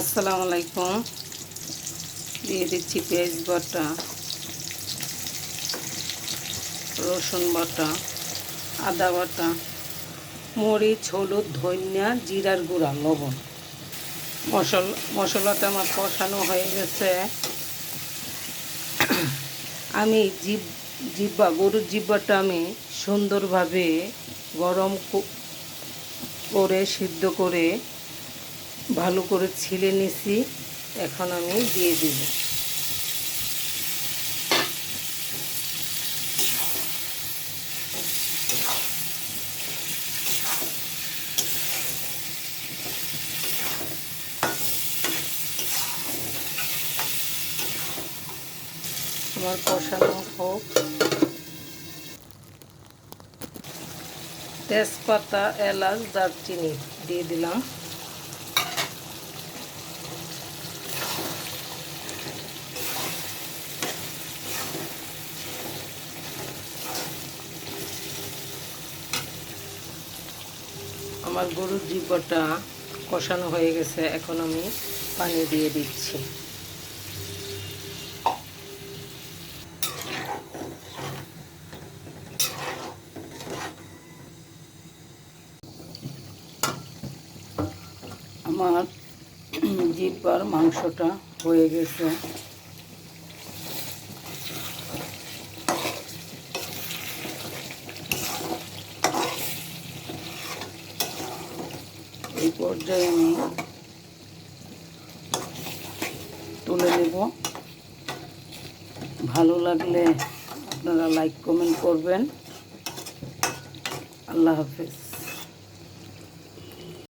আসসালামু আলাইকুম। দিয়ে দিচ্ছি পেঁয়াজ বাটা, রসুন বাটা, আদা বাটা, মরিচ, হলুদ, ধনিয়া, জিরার গুঁড়া, লবণ। মশলা, মশলাটা আমার কষানো হয়ে গেছে। আমি জিব, জিব্বা, গরুর জিব্বাটা আমি সুন্দরভাবে গরম করে, সিদ্ধ করে ভালো করে ছিলে নিছি, এখন আমি দিয়ে দিব। আমার কষানো হোক। তেজপাতা, এলাচ, দারচিনি দিয়ে দিলাম। আমার গরুর জিব্বটা কষানো হয়ে গেছে, এখন আমি পানি দিয়ে দিচ্ছি। আমার জিব্বার মাংসটা হয়ে গেছে। এই পর্যায়ে আমি তুলে নেব। ভালো লাগলে আপনারা লাইক কমেন্ট করবেন। আল্লাহ হাফেজ।